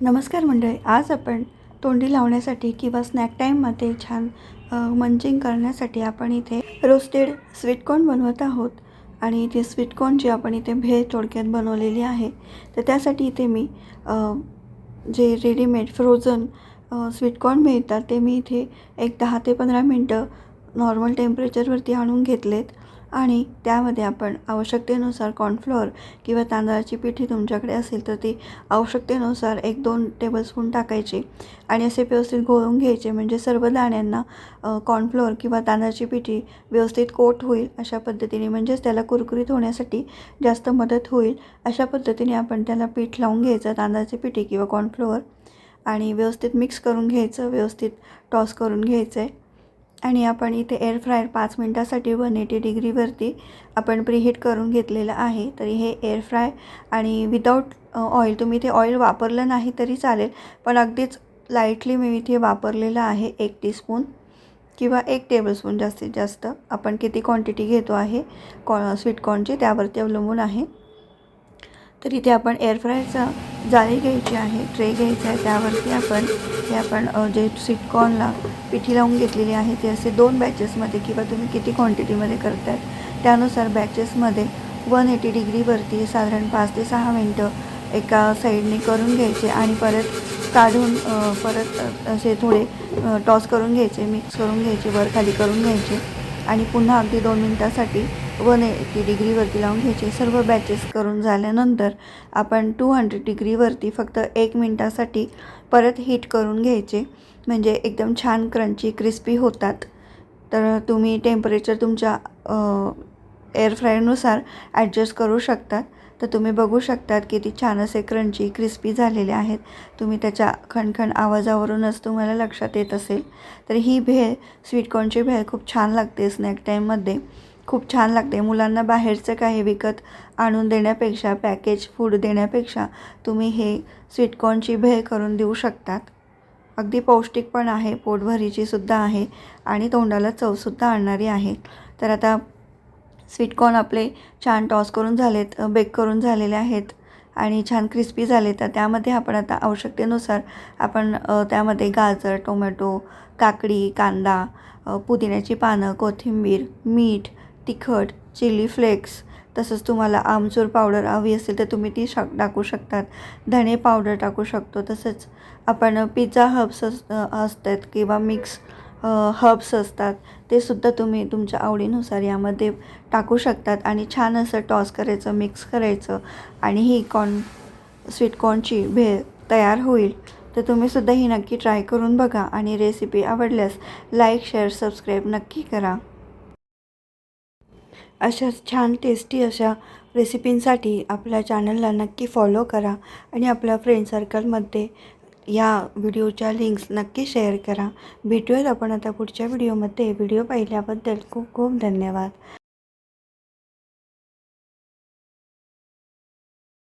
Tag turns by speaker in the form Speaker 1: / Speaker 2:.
Speaker 1: नमस्कार मंडळी आज आपण तोंडी लावण्यासाठी किंवा स्नॅक टाईममध्ये छान मंचिंग करण्यासाठी आपण इथे रोस्टेड स्वीटकॉर्न बनवत आहोत. आणि इथे स्वीटकॉर्नची आपण इथे भेळ थोडक्यात बनवलेली आहे तर त्यासाठी इथे मी जे रेडीमेड फ्रोझन स्वीटकॉर्न मिळतात ते मी इथे एक दहा ते पंधरा मिनटं नॉर्मल टेम्परेचरवरती आणून घेतलेत. आणि त्यामध्ये आपण आवश्यकतेनुसार कॉर्नफ्लोअर किंवा तांदळाची पिठी तुमच्याकडे असेल तर ती आवश्यकतेनुसार एक दोन टेबलस्पून टाकायची. आणि असे व्यवस्थित घोळून घ्यायचे म्हणजे सर्व दाण्यांना कॉर्नफ्लोअर किंवा तांदळाची पिठी व्यवस्थित कोट होईल अशा पद्धतीने म्हणजेच त्याला कुरकुरीत होण्यासाठी जास्त मदत होईल अशा पद्धतीने आपण त्याला पीठ लावून घ्यायचं तांदळाची पिठी किंवा कॉर्नफ्लोअर आणि व्यवस्थित मिक्स करून घ्यायचं व्यवस्थित टॉस करून घ्यायचं आहे आणि आपण इथे एअर फ्रायर पाच मिनटासाठी वन एटी डिग्रीवरती आपण प्रीहीट करून घेतलेलं आहे. तरी हे एअर फ्राय आणि विदाऊट ऑइल तुम्ही इथे ऑइल वापरलं नाही तरी चालेल पण अगदीच लाईटली मी इथे वापरलेलं आहे एक टीस्पून किंवा एक टेबलस्पून जास्तीत जास्त. आपण किती क्वांटिटी घेतो आहे कॉ स्वीटकॉर्नची त्यावरती अवलंबून आहे. तर इथे आपण एअरफ्रायरचा जाळी घ्यायची आहे ट्रे घ्यायचा आहे त्यावरती आपण हे आपण जे सिटकॉनला पिठी लावून घेतलेली आहे ते असे दोन बॅचेसमध्ये किंवा तुम्ही किती क्वांटिटीमध्ये करताय त्यानुसार बॅचेसमध्ये वन एटी डिग्रीवरती साधारण पाच ते सहा मिनटं एका साईडने करून घ्यायचे आणि परत काढून परत असे थोडे टॉस करून घ्यायचे मिक्स करून घ्यायचे वर खाली करून घ्यायचे आणि पुन्हा अगदी दोन मिनटासाठी वन एटी डिग्रीवरती लावून घ्यायचे. सर्व बॅचेस करून झाल्यानंतर आपण टू हंड्रेड डिग्रीवरती फक्त एक मिनटासाठी परत हीट करून घ्यायचे. म्हणजे एकदम छान क्रंची क्रिस्पी होतात. तर तुम्ही टेम्परेचर तुमच्या एअरफ्रायरनुसार ॲडजस्ट करू शकतात तर तुम्ही बघू शकतात किती छान असे क्रंची क्रिस्पी झालेले आहेत. तुम्ही त्याच्या खणखण आवाजावरूनच तुम्हाला लक्षात येत असेल. तर ही भेळ स्वीटकॉर्नची भेळ खूप छान लागते स्नॅक टाईममध्ये खूप छान लागते. मुलांना बाहेरचं काही विकत आणून देण्यापेक्षा पॅकेज फूड देण्यापेक्षा तुम्ही हे स्वीटकॉर्नची भेळ करून देऊ शकतात. अगदी पौष्टिक पण आहे पोटभरीची सुद्धा आहे आणि तोंडाला चवसुद्धा आणणारी आहे. तर आता स्वीटकॉर्न आपले छान टॉस करून झालेत बेक करून झालेले आहेत आणि छान क्रिस्पी झाले. तर त्यामध्ये आपण आता आवश्यकतेनुसार आपण त्यामध्ये गाजर टोमॅटो काकडी कांदा पुदिन्याची पानं कोथिंबीर मीठ तिखट चिली फ्लेक्स तसंच तुम्हाला आमचूर पावडर हवी असेल तर तुम्ही ती शक टाकू शकतात. धणे पावडर टाकू शकतो तसंच. आपण पिझ्झा हब्स अस असतात किंवा मिक्स हब्स असतात. ते सुद्धा तुम्ही तुमच्या आवडीनुसार यामध्ये टाकू शकतात आणि छान असं टॉस करायचं मिक्स करायचं आणि ही कॉर्न स्वीटकॉर्नची भेळ तयार होईल. तर तुम्हीसुद्धा ही नक्की ट्राय करून बघा आणि रेसिपी आवडल्यास लाईक शेअर सबस्क्राईब नक्की करा. अशा छान टेस्टी अशा रेसिपींसाठी आपल्या चॅनलला नक्की फॉलो करा आणि आपल्या फ्रेंड सर्कलमध्ये या व्हिडिओच्या लिंक्स नक्की शेअर करा. भेटूयात आपण आता पुढच्या व्हिडिओमध्ये व्हिडिओ पाहिल्याबद्दल खूप खूप धन्यवाद.